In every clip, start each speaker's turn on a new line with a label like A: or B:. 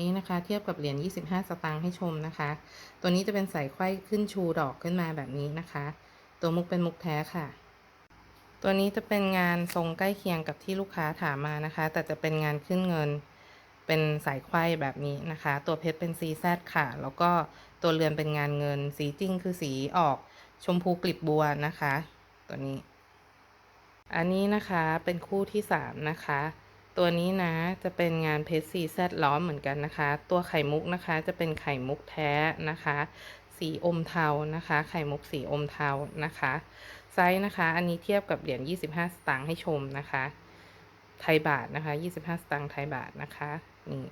A: นี้นะคะเทียบกับเหรียญ 25 สตางค์ให้ชมนะคะ ตัวนี้จะเป็นสายไข้ขึ้นชูดอกขึ้นมาแบบนี้นะคะ ตัวมุกเป็นมุกแท้ค่ะ ตัวนี้จะเป็นงานทรงใกล้เคียงกับที่ลูกค้าถามมานะคะ แต่จะเป็นงานขึ้นเงิน เป็นสายไข้แบบนี้นะคะ ตัวเพชรเป็น CZ ค่ะ แล้วก็ตัวเรือนเป็นงานเงิน สีจริงคือสีออกชมพูกลีบบัวนะคะ ตัวนี้ อันนี้นะคะเป็นคู่ที่สามนะคะ ตัวนี้นะจะเป็นงานเพชรซีแซดล้อมเหมือนกันนะคะ ตัวไข่มุกนะคะจะเป็นไข่มุกแท้นะคะ สีอมเทานะคะ ไข่มุกสีอมเทานะคะ ไซส์นะคะ อันนี้เทียบกับเหรียญ25 สตางค์ให้ชมนะคะ ไทยบาทนะคะ 25 สตางค์ไทยบาทนะคะนี่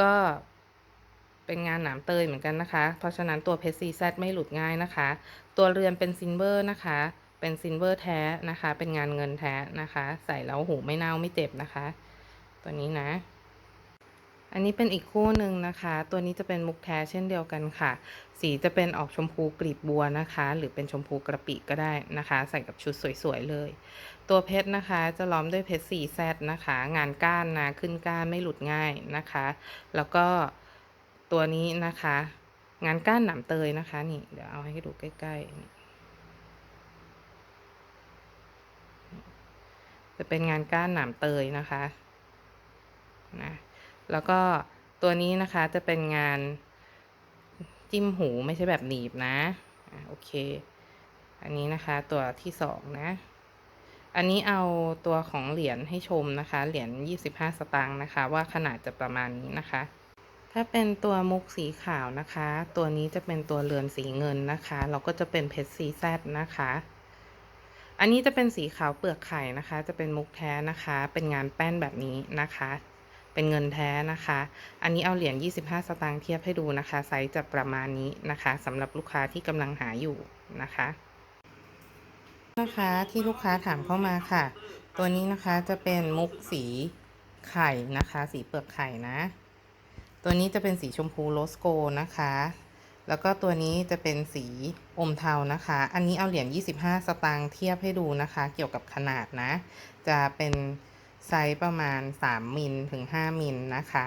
A: ก็เป็นงานหนามเตยเหมือนกันนะคะ เพราะฉะนั้นตัวเพชรซีแซดไม่หลุดง่ายนะคะ ตัวเรือนเป็นซิลเวอร์นะคะ เป็นซิลเวอร์แท้นะคะ เป็นงานเงินแท้นะคะ ใส่แล้วหูไม่เน่าไม่เจ็บนะคะ ตัวนี้นะ อันนี้เป็นอีกคู่หนึ่งนะคะ ตัวนี้จะเป็นมุกแท้เช่นเดียวกันค่ะ สีจะเป็นออกชมพูกลีบบัวนะคะ หรือเป็นชมพูกระปิก็ได้นะคะ ใส่กับชุดสวยๆเลย ตัวเพชรนะคะ จะล้อมด้วยเพชรสีแซดนะคะ งานก้านนะขึ้นก้านไม่หลุดง่ายนะคะ แล้วก็ตัวนี้นะคะ งานก้านหนามเตยนะคะนี่เดี๋ยวเอาให้ดูใกล้ๆ จะเป็นงานก้านหนามเตยนะคะนะแล้วก็ตัวนี้นะคะจะเป็นงานจิ้มหูไม่ใช่แบบหนีบนะอะโอเค อันนี้นะคะตัวที่สองนะ อันนี้เอาตัวของเหรียญให้ชมนะคะ เหรียญ25 สตางค์นะคะ ว่าขนาดจะประมาณนี้นะคะ ถ้าเป็นตัวมุกสีขาวนะคะ ตัวนี้จะเป็นตัวเรือนสีเงินนะคะ เราก็จะเป็นเพชรซีแซดนะคะ อันนี้จะเป็นสีขาวเปลือกไข่นะคะ จะเป็นมุกแท้นะคะ เป็นงานแป้นแบบนี้นะคะ เป็นเงินแท้นะคะ อันนี้เอาเหรียญ25 สตางค์เทียบให้ดูนะคะ ไซส์จะประมาณนี้นะคะสำหรับลูกค้าที่กำลังหาอยู่นะคะนะคะที่ลูกค้าถามเข้ามาค่ะ ตัวนี้นะคะจะเป็นมุกสีไข่นะคะ สีเปลือกไข่นะ ตัวนี้จะเป็นสีชมพูโรสโกนะคะ แล้วก็ตัวนี้จะเป็นสีอมเทานะคะ อันนี้เอาเหรียญ 25 สตางค์เทียบให้ดูนะคะ เกี่ยวกับขนาดนะ จะเป็นไซส์ประมาณ 3มิลถึง 5มิลนะคะ